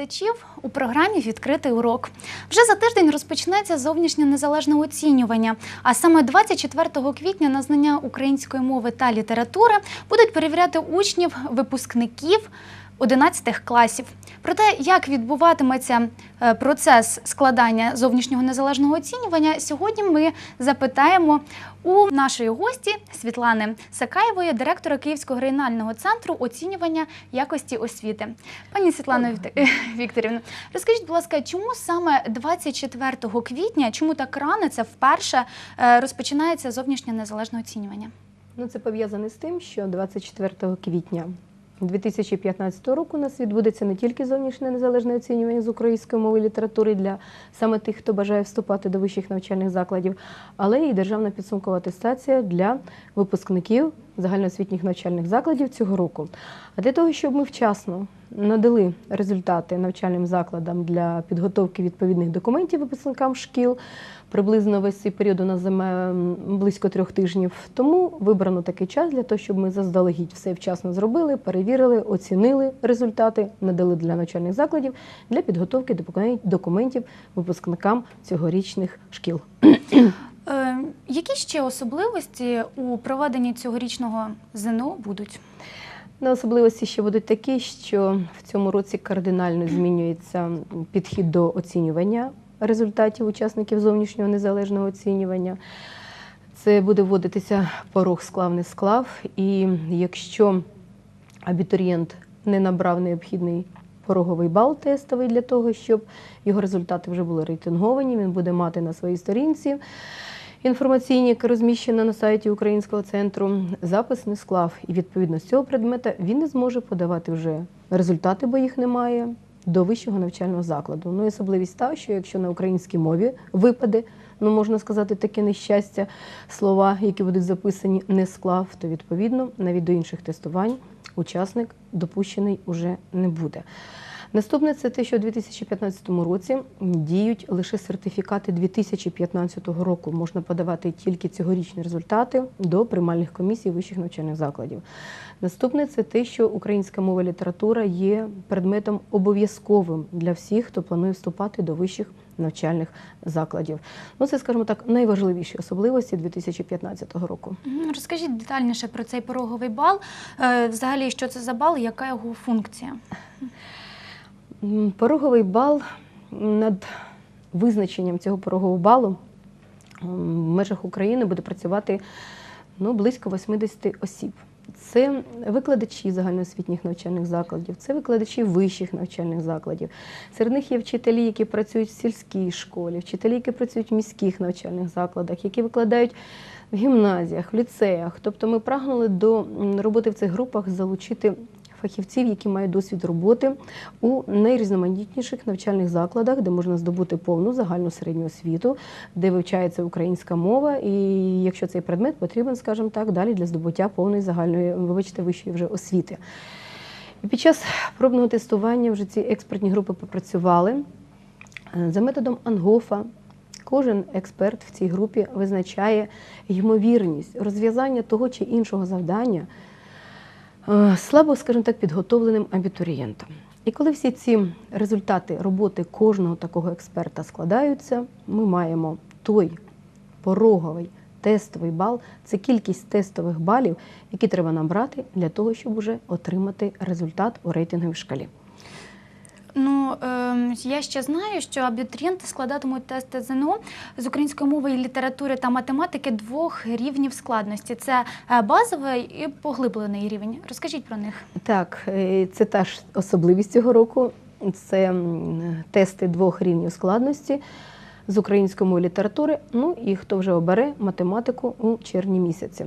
Глядачів у програмі Відкритий урок. Вже за тиждень розпочнеться зовнішнє незалежне оцінювання. А саме 24 квітня на знання української мови та літератури будуть перевіряти учнів, випускників 11 класів. Про те, як відбуватиметься е, процес складання зовнішнього незалежного оцінювання, сьогодні ми запитаємо у нашої гості Світлани Сакаєвої, директора Київського регіонального центру оцінювання якості освіти. Пані Світлано Вікт- Вікторівно, розкажіть, будь ласка, чому саме 24 квітня, чому так рано це вперше е, розпочинається зовнішнє незалежне оцінювання? Ну, це пов'язане з тим, що 24 квітня 2015 року у нас відбудеться не тільки зовнішнє незалежне оцінювання з української мови і літератури для саме тих, хто бажає вступати до вищих навчальних закладів, але і державна підсумкова атестація для випускників загальноосвітніх навчальних закладів цього року. А для того, щоб ми вчасно надали результати навчальним закладам для підготовки відповідних документів випускникам шкіл. Приблизно весь цей період у нас займе близько трьох тижнів. Тому вибрано такий час для того, щоб ми заздалегідь все вчасно зробили, перевірили, оцінили результати, надали для навчальних закладів для підготовки докумен- документів випускникам цьогорічних шкіл. Е, які ще особливості у проведенні цьогорічного ЗНО будуть? На особливості ще будуть такі, що в цьому році кардинально змінюється підхід до оцінювання результатів учасників зовнішнього незалежного оцінювання. Це буде вводитися порог склав не склав. І якщо абітурієнт не набрав необхідний пороговий бал тестовий для того, щоб його результати вже були рейтинговані, він буде мати на своїй сторінці інформаційній, яка розміщена на сайті Українського центру, запис не склав. І відповідно з цього предмета він не зможе подавати вже результати, бо їх немає. До вищого навчального закладу. Ну і особливість та, що якщо на українській мові випаде, ну можна сказати, таке нещастя, слова, які будуть записані, не склав, то відповідно навіть до інших тестувань учасник допущений уже не буде. Наступне це те, що у 2015 році діють лише сертифікати 2015 року. Можна подавати тільки цьогорічні результати до приймальних комісій вищих навчальних закладів. Наступне це те, що українська мова і література є предметом обов'язковим для всіх, хто планує вступати до вищих навчальних закладів. Ну, це, скажімо так, найважливіші особливості 2015 року. Розкажіть детальніше про цей пороговий бал. Е, Взагалі, що це за бал, яка його функція? Пороговий бал над визначенням цього порогового балу в межах України буде працювати ну, близько 80 осіб. Це викладачі загальноосвітніх навчальних закладів, це викладачі вищих навчальних закладів. Серед них є вчителі, які працюють в сільській школі, вчителі, які працюють в міських навчальних закладах, які викладають в гімназіях, в ліцеях. Тобто ми прагнули до роботи в цих групах залучити фахівців, які мають досвід роботи у найрізноманітніших навчальних закладах, де можна здобути повну загальну середню освіту, де вивчається українська мова, і якщо цей предмет потрібен, скажімо так, далі для здобуття повної загальної, вибачте, вищої вже освіти. І під час пробного тестування вже ці експертні групи попрацювали за методом Ангофа. Кожен експерт в цій групі визначає ймовірність розв'язання того чи іншого завдання слабо, скажімо так, підготовленим абітурієнтам. І коли всі ці результати роботи кожного такого експерта складаються, ми маємо той пороговий тестовий бал, це кількість тестових балів, які треба набрати для того, щоб уже отримати результат у рейтинговій шкалі. Ну, ем, я ще знаю, що абітурієнти складатимуть тести ЗНО з української мови і літератури та математики двох рівнів складності. Це е, базовий і поглиблений рівень. Розкажіть про них. Так, е, це та ж особливість цього року. Це тести двох рівнів складності з української мови літератури. Ну і хто вже обере математику у червні місяці.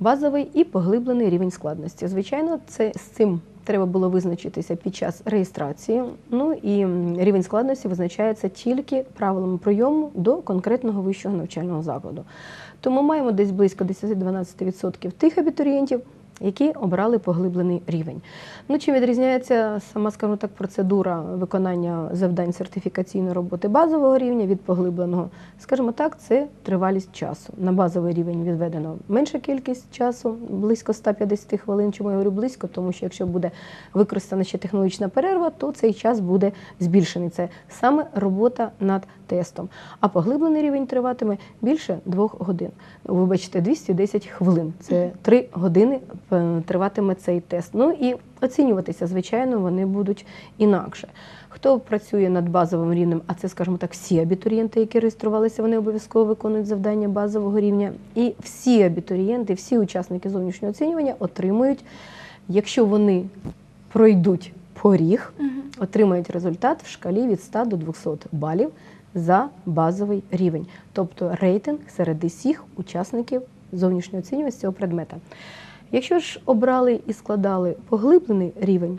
Базовий і поглиблений рівень складності. Звичайно, це з цим треба було визначитися під час реєстрації. Ну і рівень складності визначається тільки правилами прийому до конкретного вищого навчального закладу. Тому маємо десь близько 10-12% тих абітурієнтів, які обрали поглиблений рівень. Ну, чим відрізняється сама, скажімо так, процедура виконання завдань сертифікаційної роботи базового рівня від поглибленого? Скажімо так, це тривалість часу. На базовий рівень відведено менша кількість часу, близько 150 хвилин. Чому я говорю близько? Тому що якщо буде використана ще технологічна перерва, то цей час буде збільшений. Це саме робота над тестом. А поглиблений рівень триватиме більше двох годин. Вибачте, 210 хвилин. Це три години триватиме цей тест. Ну і оцінюватися, звичайно, вони будуть інакше. Хто працює над базовим рівнем, а це, скажімо так, всі абітурієнти, які реєструвалися, вони обов'язково виконують завдання базового рівня. І всі абітурієнти, всі учасники зовнішнього оцінювання отримують, якщо вони пройдуть поріг, отримають результат в шкалі від 100 до 200 балів за базовий рівень, тобто рейтинг серед усіх учасників зовнішнього оцінювання з цього предмета. Якщо ж обрали і складали поглиблений рівень,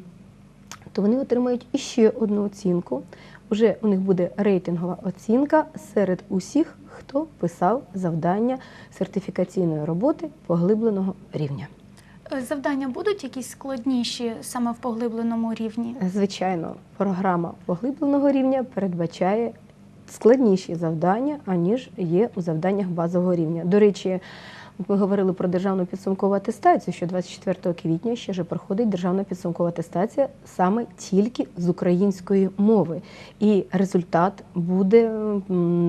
то вони отримають іще одну оцінку. Уже у них буде рейтингова оцінка серед усіх, хто писав завдання сертифікаційної роботи поглибленого рівня. Е, Завдання будуть якісь складніші саме в поглибленому рівні? Звичайно, програма поглибленого рівня передбачає складніші завдання, аніж є у завданнях базового рівня. До речі, ми говорили про державну підсумкову атестацію, що 24 квітня ще ж проходить державна підсумкова атестація саме тільки з української мови. І результат буде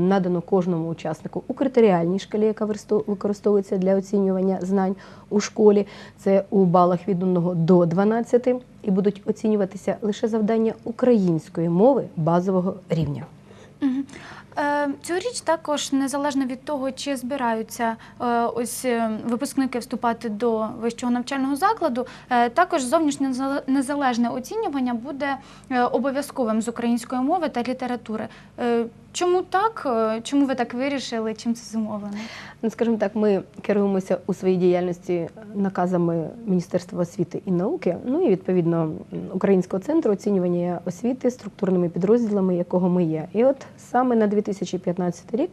надано кожному учаснику у критеріальній шкалі, яка використовується для оцінювання знань у школі. Це у балах від 1 до 12, і будуть оцінюватися лише завдання української мови базового рівня. Е, Цьогоріч також незалежно від того, чи збираються е, ось е, випускники вступати до вищого навчального закладу, також зовнішнє незалежне оцінювання буде обов'язковим з української мови та літератури. Чому так? Е, Чому ви так вирішили? Чим це зумовлено? Ну, скажімо так, ми керуємося у своїй діяльності наказами Міністерства освіти і науки, ну і відповідно Українського центру оцінювання освіти структурними підрозділами, якого ми є. І от саме на 2015 рік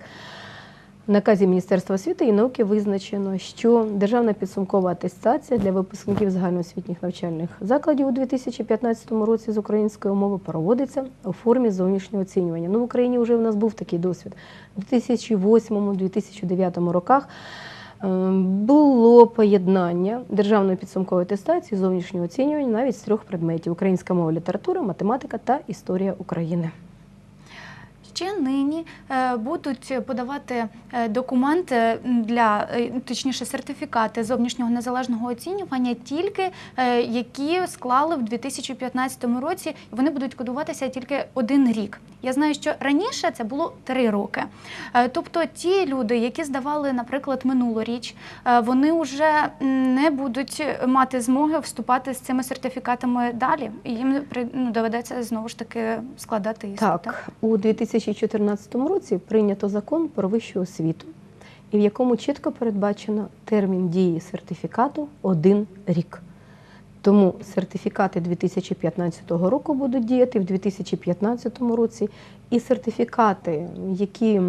наказі Міністерства освіти і науки визначено, що державна підсумкова атестація для випускників загальноосвітніх навчальних закладів у 2015 році з української мови проводиться у формі зовнішнього оцінювання. Ну в Україні вже в нас був такий досвід у 2008-2009 роках. е, Було поєднання державної підсумкової атестації, зовнішнього оцінювання навіть з трьох предметів: українська мова, література, математика та історія України. Ще нині е, будуть подавати е, документи для е, точніше сертифікати зовнішнього незалежного оцінювання, тільки які склали в 2015 році. і Вони будуть кодуватися тільки один рік. Я знаю, що раніше це було три роки. Тобто, ті люди, які здавали, наприклад, минулоріч, вони вже не будуть мати змоги вступати з цими сертифікатами далі. Їм ну, доведеться знову ж таки складати іспит. Так, у 2014 році прийнято закон про вищу освіту, і в якому чітко передбачено термін дії сертифікату один рік. Тому сертифікати 2015 року будуть діяти в 2015 році, і сертифікати, які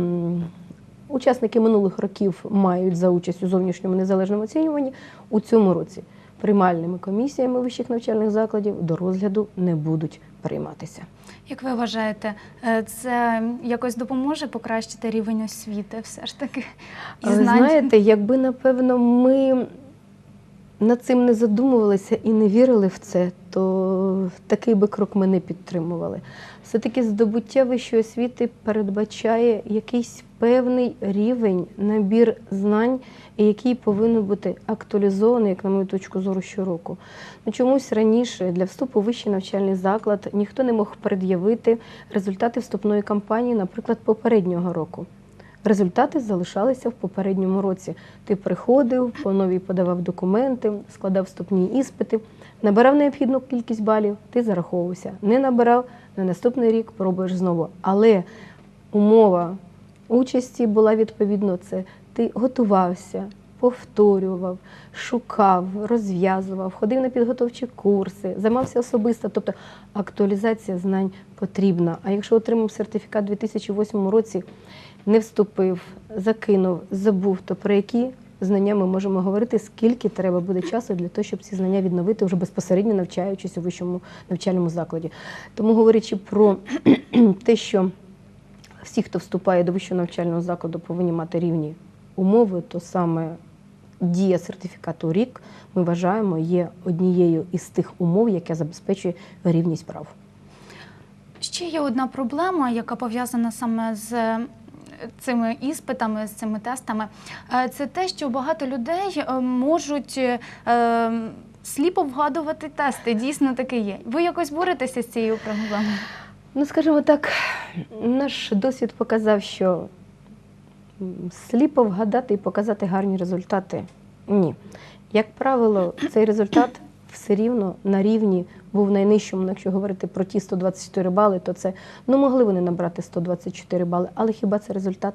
учасники минулих років мають за участь у зовнішньому незалежному оцінюванні, у цьому році приймальними комісіями вищих навчальних закладів до розгляду не будуть прийматися. Як ви вважаєте, е, це якось допоможе покращити рівень освіти, все ж таки? І знань? знаєте, якби напевно ми над цим не задумувалися і не вірили в це, то такий би крок ми не підтримували. Все-таки здобуття вищої освіти передбачає якийсь певний рівень, набір знань, який повинен бути актуалізований, як на мою точку зору, щороку. Ну, чомусь раніше для вступу у вищий навчальний заклад ніхто не мог пред'явити результати вступної кампанії, наприклад, попереднього року. Результати залишалися в попередньому році. Ти приходив, по новій подавав документи, складав вступні іспити, набирав необхідну кількість балів, ти зараховувався. Не набирав на наступний рік пробуєш знову. Але умова участі була відповідно це. Ти готувався, повторював, шукав, розв'язував, ходив на підготовчі курси, займався особисто. Тобто актуалізація знань потрібна. А якщо отримав сертифікат у 2008 році, не вступив, закинув, забув, то про які знання ми можемо говорити, скільки треба буде часу для того, щоб ці знання відновити вже безпосередньо навчаючись у вищому навчальному закладі. Тому говорячи про те, що всі, хто вступає до вищого навчального закладу, повинні мати рівні умови, то саме дія сертифікату рік ми вважаємо є однією із тих умов, яка забезпечує рівність прав. Ще є одна проблема, яка пов'язана саме з цими іспитами, з цими тестами. Е, Це те, що багато людей е, можуть е, сліпо вгадувати тести. Дійсно таке є. Ви якось боретеся з цією проблемою? Ну, скажімо так, наш досвід показав, що сліпо вгадати і показати гарні результати ні. Як правило, цей результат все рівно на рівні був найнижчим. Якщо говорити про ті 124 бали, то це ну могли вони набрати 124 бали, але хіба це результат?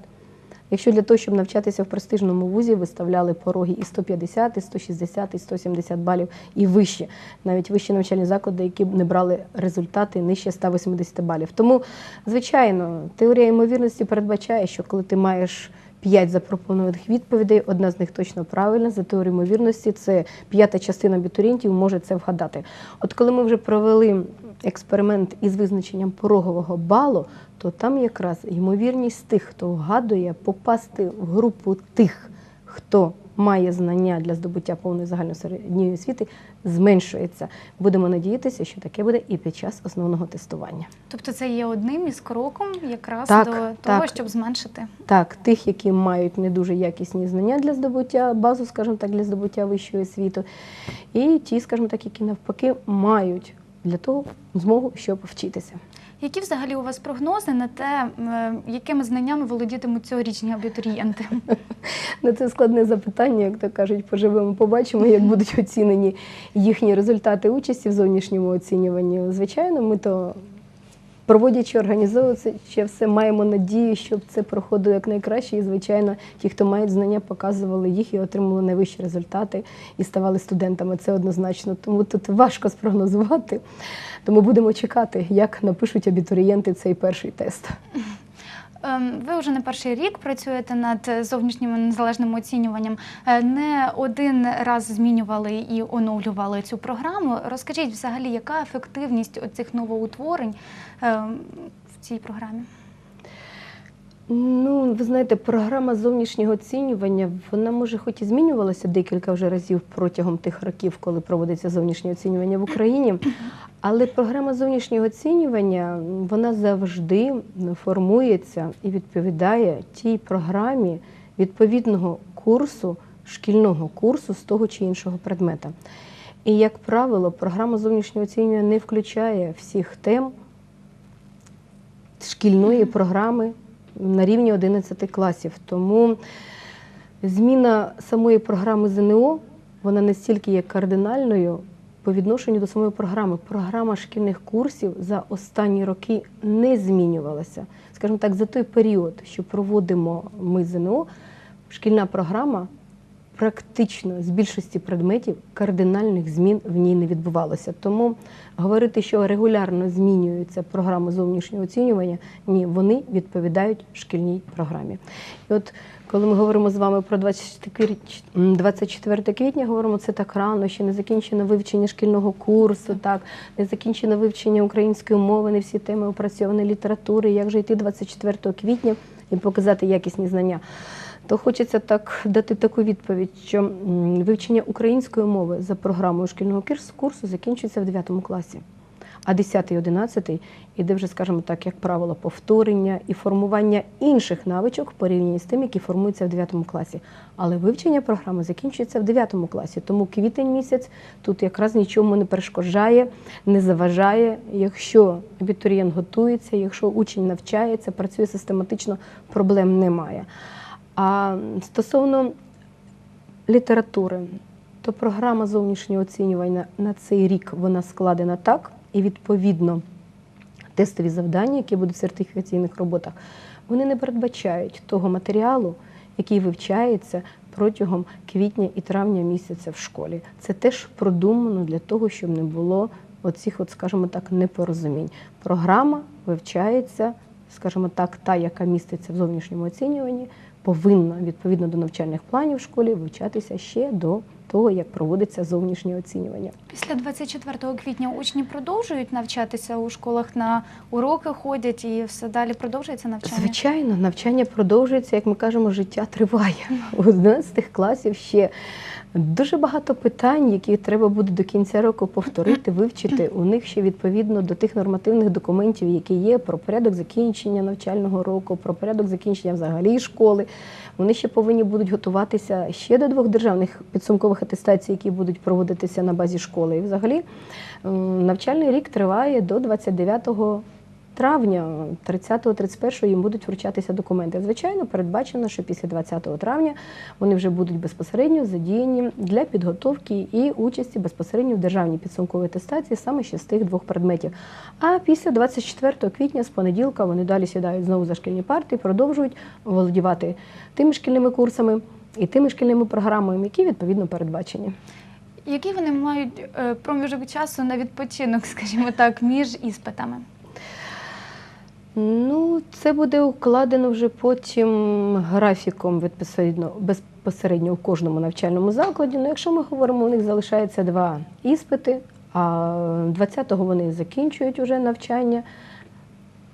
Якщо для того, щоб навчатися в престижному вузі, виставляли пороги і 150, і 160, і 170 балів, і вище, навіть вищі навчальні заклади, які б не брали результати нижче 180 балів. Тому, звичайно, теорія ймовірності передбачає, що коли ти маєш п'ять запропонованих відповідей, одна з них точно правильна. За теорією ймовірності, це п'ята частина абітурієнтів може це вгадати. От коли ми вже провели експеримент із визначенням порогового балу, то там якраз ймовірність тих, хто вгадує, попасти в групу тих, хто має знання для здобуття повної загальної середньої освіти, зменшується. Будемо надіятися, що таке буде і під час основного тестування. Тобто це є одним із кроком якраз Так, до того, так. щоб зменшити. Так, тих, які мають не дуже якісні знання для здобуття, базу, скажімо так, для здобуття вищої освіти, і ті, скажімо так, які навпаки мають для того змогу, щоб вчитися. Які взагалі у вас прогнози на те, е, якими знаннями володітимуть цьогорічні абітурієнти? Ну, це складне запитання, як то кажуть, поживемо, побачимо, як будуть оцінені їхні результати участі в зовнішньому оцінюванні. Звичайно, ми то. Проводячи організовуючи ще все, маємо надію, щоб це проходило якнайкраще. І, звичайно, ті, хто мають знання, показували їх і отримали найвищі результати і ставали студентами. Це однозначно. Тому тут важко спрогнозувати. Тому будемо чекати, як напишуть абітурієнти цей перший тест. Ем, Ви вже не перший рік працюєте над зовнішнім незалежним оцінюванням. Е, Не один раз змінювали і оновлювали цю програму. Розкажіть взагалі, яка ефективність цих новоутворень ем, в цій програмі? Ну, ви знаєте, програма зовнішнього оцінювання, вона може хоч і змінювалася декілька вже разів протягом тих років, коли проводиться зовнішнє оцінювання в Україні. Але програма зовнішнього оцінювання вона завжди формується і відповідає тій програмі відповідного курсу, шкільного курсу з того чи іншого предмета. І, як правило, програма зовнішнього оцінювання не включає всіх тем шкільної програми на рівні 11 класів. Тому зміна самої програми ЗНО вона настільки є кардинальною по відношенню до самої програми. Програма шкільних курсів за останні роки не змінювалася. Скажімо так, за той період, що проводимо ми ЗНО, шкільна програма практично з більшості предметів кардинальних змін в ній не відбувалося. Тому говорити, що регулярно змінюється програма зовнішнього оцінювання, ні, вони відповідають шкільній програмі. І от коли ми говоримо з вами про 24 м, 24 квітня, говоримо це так рано, ще не закінчено вивчення шкільного курсу, так не закінчено вивчення української мови, не всі теми опрацьовані літератури. Як же йти 24 квітня і показати якісні знання? То хочеться так дати таку відповідь, що вивчення української мови за програмою шкільного курсу закінчується в 9 класі. А 10 і 11 іде вже, скажімо так, як правило, повторення і формування інших навичок порівняно з тим, які формуються в 9 класі. Але вивчення програми закінчується в 9 класі. Тому квітень місяць тут якраз нічому не перешкоджає, не заважає. Якщо абітурієнт готується, якщо учень навчається, працює систематично, проблем немає. А стосовно літератури, то програма зовнішнього оцінювання на цей рік вона складена так, і відповідно тестові завдання, які будуть в сертифікаційних роботах, вони не передбачають того матеріалу, який вивчається протягом квітня і травня місяця в школі. Це теж продумано для того, щоб не було оцих, от, скажімо так, непорозумінь. Програма вивчається скажімо так, та, яка міститься в зовнішньому оцінюванні, повинна відповідно до навчальних планів в школі вивчатися ще до того, як проводиться зовнішнє оцінювання. Після 24 квітня учні продовжують навчатися у школах на уроки ходять і все далі продовжується навчання. Звичайно, навчання продовжується, як ми кажемо, життя триває. У 11 класів ще дуже багато питань, які треба буде до кінця року повторити, вивчити. У них ще відповідно до тих нормативних документів, які є про порядок закінчення навчального року, про порядок закінчення взагалі школи. Вони ще повинні будуть готуватися ще до двох державних підсумкових атестацій, які будуть проводитися на базі школи. І взагалі навчальний рік триває до 29 травня, 30-31 їм будуть вручатися документи. Звичайно, передбачено, що після 20 травня вони вже будуть безпосередньо задіяні для підготовки і участі безпосередньо в державній підсумковій атестації саме ще з тих двох предметів. А після 24 квітня з понеділка вони далі сідають знову за шкільні парти продовжують володівати тими шкільними курсами і тими шкільними програмами, які відповідно передбачені. Який вони мають е, проміжок часу на відпочинок, скажімо так, між іспитами? Ну, це буде укладено вже потім графіком безпосередньо, безпосередньо у кожному навчальному закладі. Ну, якщо ми говоримо, у них залишається два іспити, а 20-го вони закінчують уже навчання,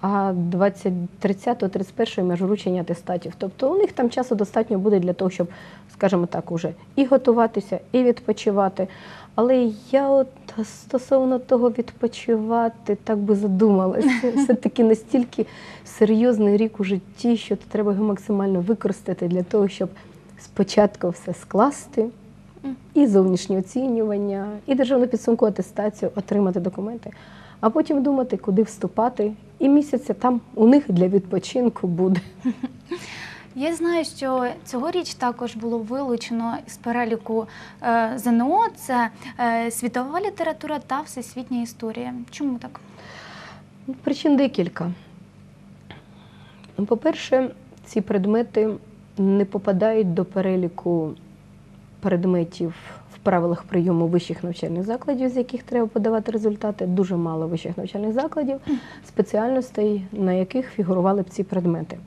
а 20, 30-го, 31-го між вручення атестатів. Тобто у них там часу достатньо буде для того, щоб, скажімо так, уже і готуватися, і відпочивати. Але я от стосовно того відпочивати так би задумалася. Все-таки настільки серйозний рік у житті, що треба його максимально використати для того, щоб спочатку все скласти, і зовнішнє оцінювання, і державну підсумку атестацію, отримати документи, а потім думати, куди вступати. І місяця там у них для відпочинку буде. Я знаю, що цьогоріч також було вилучено з переліку е, ЗНО це е, світова література та всесвітня історія. Чому так? Ну, Причин декілька. Ну, По-перше, ці предмети не попадають до переліку предметів правилах прийому вищих навчальних закладів, з яких треба подавати результати. Дуже мало вищих навчальних закладів, спеціальностей, на яких фігурували б ці предмети.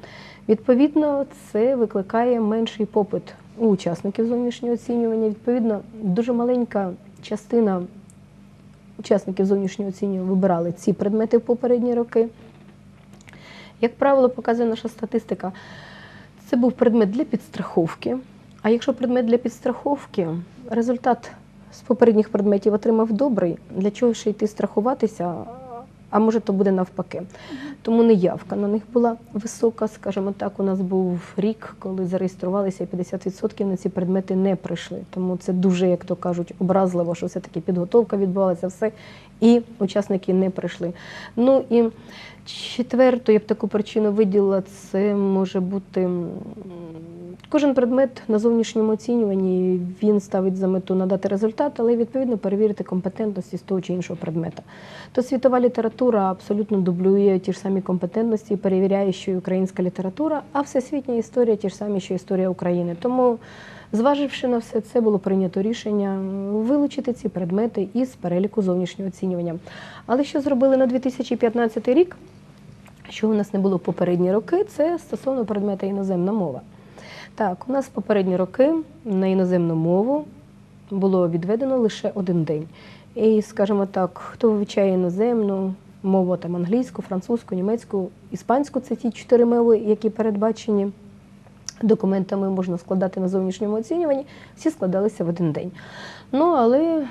Відповідно, це викликає менший попит у учасників зовнішнього оцінювання. Відповідно, дуже маленька частина учасників зовнішнього оцінювання вибирали ці предмети в попередні роки. Як правило, показує наша статистика, це був предмет для підстраховки. А якщо предмет для підстраховки, результат з попередніх предметів отримав добрий, для чого ще йти страхуватися, а може то буде навпаки. Тому неявка на них була висока, скажімо так. У нас був рік, коли зареєструвалися і 50% на ці предмети не прийшли. Тому це дуже, як то кажуть, образливо, що все-таки підготовка відбувалася, все, і учасники не прийшли. Ну і четверту, я б таку причину виділила, це може бути кожен предмет на зовнішньому оцінюванні він ставить за мету надати результат, але відповідно перевірити компетентності з того чи іншого предмета. То світова література абсолютно дублює ті ж самі компетентності, і перевіряє, що і українська література, а всесвітня історія ті ж самі, що історія України. Тому, зваживши на все це, було прийнято рішення вилучити ці предмети із переліку зовнішнього оцінювання. Але що зробили на 2015 рік? Що у нас не було в попередні роки, це стосовно предмета іноземна мова. Так, у нас попередні роки на іноземну мову було відведено лише один день. І, скажімо так, хто вивчає іноземну мову, там англійську, французьку, німецьку, іспанську це ті чотири мови, які передбачені документами можна складати на зовнішньому оцінюванні, всі складалися в один день. Ну, але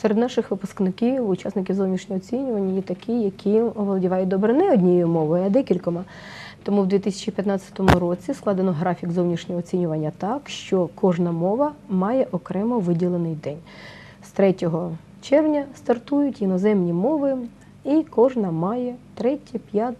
серед наших випускників, учасників зовнішнього оцінювання є такі, які оволодівають добре не однією мовою, а декількома. Тому в 2015 році складено графік зовнішнього оцінювання так, що кожна мова має окремо виділений день. З 3 червня стартують іноземні мови, і кожна має 3, 5.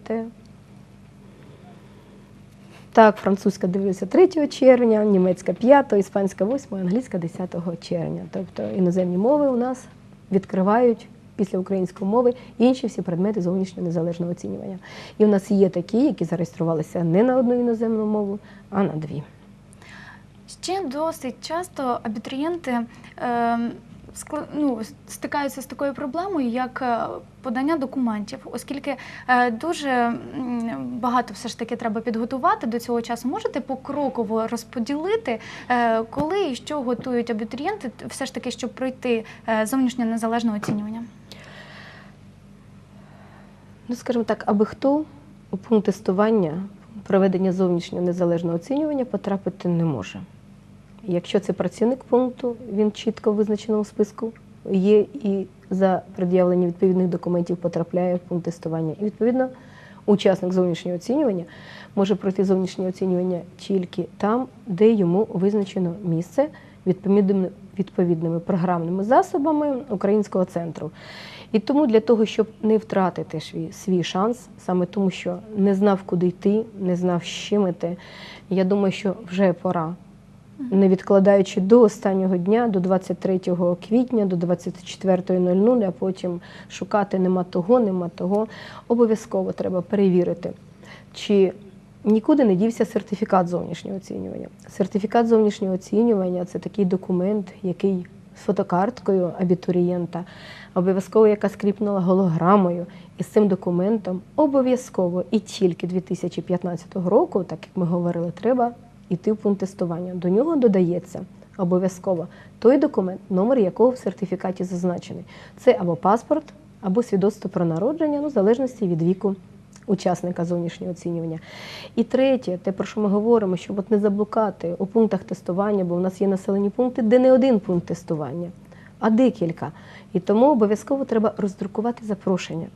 Так, французька дивлюся 3 червня, німецька 5, іспанська 8, англійська 10 червня. Тобто іноземні мови у нас відкривають після української мови інші всі предмети зовнішнього незалежного оцінювання. І в нас є такі, які зареєструвалися не на одну іноземну мову, а на дві. Ще досить часто абітурієнти е, ну, стикаються з такою проблемою, як е, подання документів, оскільки е, дуже багато все ж таки треба підготувати до цього часу. Можете покроково розподілити, е, коли і що готують абітурієнти, все ж таки, щоб пройти зовнішнє незалежне оцінювання? Ну, скажімо так, аби хто у пункт тестування проведення зовнішнього незалежного оцінювання потрапити не може. Якщо це працівник пункту, він чітко в визначеному списку є і за пред'явлення відповідних документів потрапляє в пункт тестування. І відповідно учасник зовнішнього оцінювання може пройти зовнішнє оцінювання тільки там, де йому визначено місце відповідними, відповідними програмними засобами українського центру. І тому для того, щоб не втратити свій, свій шанс, саме тому, що не знав, куди йти, не знав, з чим іти, я думаю, що вже пора, не відкладаючи до останнього дня, до 23 квітня, до 24.00, а потім шукати нема того, нема того. Обов'язково треба перевірити, чи нікуди не дівся сертифікат зовнішнього оцінювання. Сертифікат зовнішнього оцінювання це такий документ, який з фотокарткою абітурієнта, обов'язково яка скріпнула голограмою. І з цим документом обов'язково і тільки 2015 року, так як ми говорили, треба йти в пункт тестування. До нього додається обов'язково той документ, номер якого в сертифікаті зазначений. Це або паспорт, або свідоцтво про народження, ну, в залежності від віку учасника зовнішнього оцінювання. І третє, те, про що ми говоримо, щоб от не заблукати у пунктах тестування, бо у нас є населені пункти, де не один пункт тестування, а декілька. І тому обов'язково треба роздрукувати запрошення.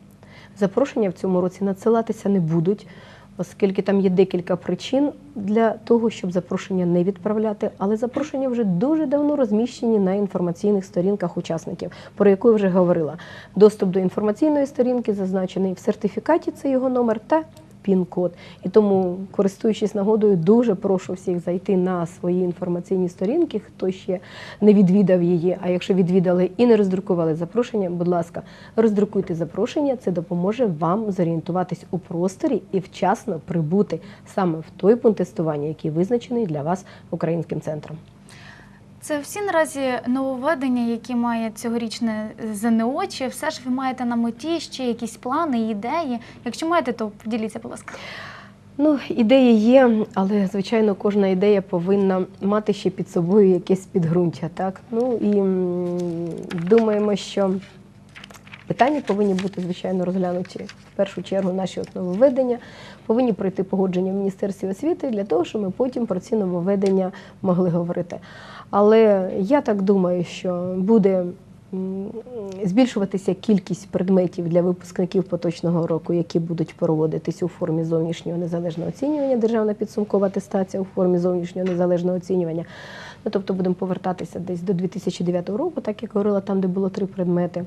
Запрошення в цьому році надсилатися не будуть, оскільки там є декілька причин для того, щоб запрошення не відправляти. Але запрошення вже дуже давно розміщені на інформаційних сторінках учасників, про яку я вже говорила. Доступ до інформаційної сторінки зазначений в сертифікаті, це його номер та пін-код. І тому, користуючись нагодою, дуже прошу всіх зайти на свої інформаційні сторінки, хто ще не відвідав її. А якщо відвідали і не роздрукували запрошення, будь ласка, роздрукуйте запрошення. Це допоможе вам зорієнтуватись у просторі і вчасно прибути саме в той пункт тестування, який визначений для вас українським центром. Це всі наразі нововведення, які має цьогорічне ЗНО, чи все ж ви маєте на меті ще якісь плани, ідеї? Якщо маєте, то поділіться, будь ласка. Ну, ідеї є, але звичайно кожна ідея повинна мати ще під собою якесь підґрунтя. Так? Ну і думаємо, що питання повинні бути, звичайно, розглянуті в першу чергу наші от нововведення, повинні пройти погодження в Міністерстві освіти для того, щоб ми потім про ці нововведення могли говорити. Але я так думаю, що буде збільшуватися кількість предметів для випускників поточного року, які будуть проводитись у формі зовнішнього незалежного оцінювання, державна підсумкова атестація у формі зовнішнього незалежного оцінювання. Ну, тобто будемо повертатися десь до 2009 року, так як говорила, там, де було три предмети.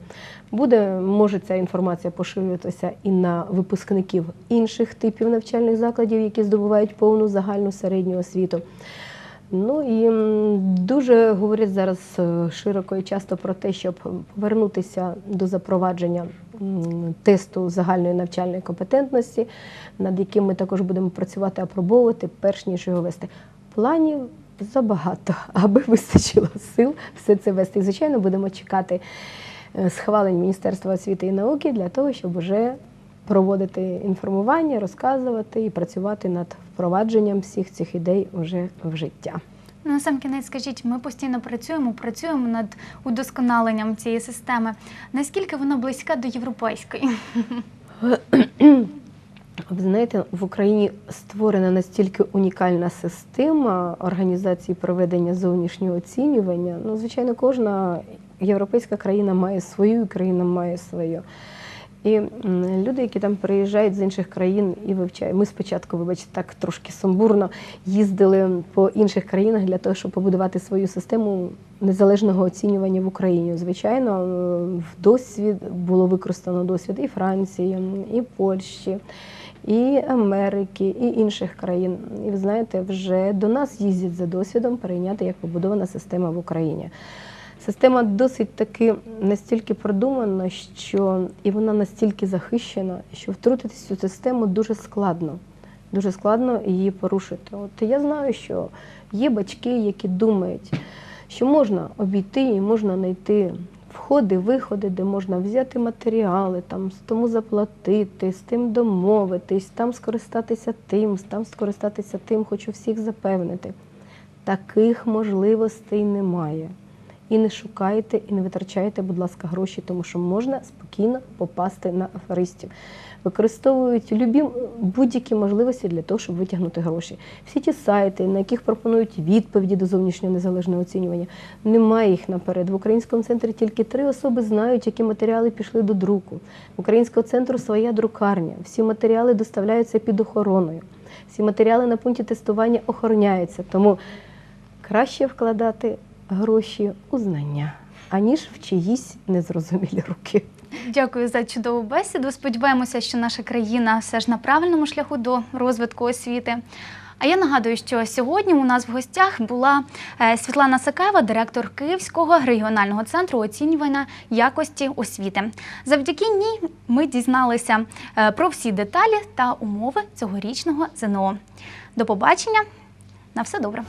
Буде, може ця інформація поширюватися і на випускників інших типів навчальних закладів, які здобувають повну загальну середню освіту. Ну і дуже говорять зараз е, широко і часто про те, щоб повернутися до запровадження тесту загальної навчальної компетентності, над яким ми також будемо працювати, апробовувати, перш ніж його вести. Планів забагато, аби вистачило сил все це вести. І, звичайно, будемо чекати е, схвалень Міністерства освіти і науки для того, щоб вже проводити інформування, розказувати і працювати над впровадженням всіх цих ідей вже в життя. Ну, на сам кінець скажіть, ми постійно працюємо, працюємо над удосконаленням цієї системи. Наскільки вона близька до європейської? Ви знаєте, в Україні створена настільки унікальна система організації проведення зовнішнього оцінювання. Ну, звичайно, кожна європейська країна має свою, і країна має свою. І люди, які там приїжджають з інших країн і вивчають. Ми спочатку, вибачте, так трошки сумбурно їздили по інших країнах для того, щоб побудувати свою систему незалежного оцінювання в Україні. Звичайно, е, в досвід було використано досвід і Франції, і Польщі. І Америки, і інших країн. І ви знаєте, вже до нас їздять за досвідом перейняти, як побудована система в Україні. Система досить таки настільки продумана, що і вона настільки захищена, що втрутитися в цю систему дуже складно. Дуже складно її порушити. От я знаю, що є батьки, які думають, що можна обійти і можна знайти входи, виходи, де можна взяти матеріали, там, тому заплатити, з тим домовитись, там скористатися тим, там скористатися тим, хочу всіх запевнити. Таких можливостей немає. І не шукайте, і не витрачайте, будь ласка, гроші, тому що можна спокійно попасти на аферистів. Використовують любі будь-які можливості для того, щоб витягнути гроші. Всі ті сайти, на яких пропонують відповіді до зовнішнього незалежного оцінювання, немає їх наперед. В українському центрі тільки три особи знають, які матеріали пішли до друку. В українського центру своя друкарня. Всі матеріали доставляються під охороною. Всі матеріали на пункті тестування охороняються. Тому краще вкладати гроші у знання, аніж в чиїсь незрозумілі руки. Дякую за чудову бесіду. Сподіваємося, що наша країна все ж на правильному шляху до розвитку освіти. А я нагадую, що сьогодні у нас в гостях була е, Світлана Сакаєва, директор Київського регіонального центру оцінювання якості освіти. Завдяки ній ми дізналися е, про всі деталі та умови цьогорічного ЗНО. До побачення. На все добре.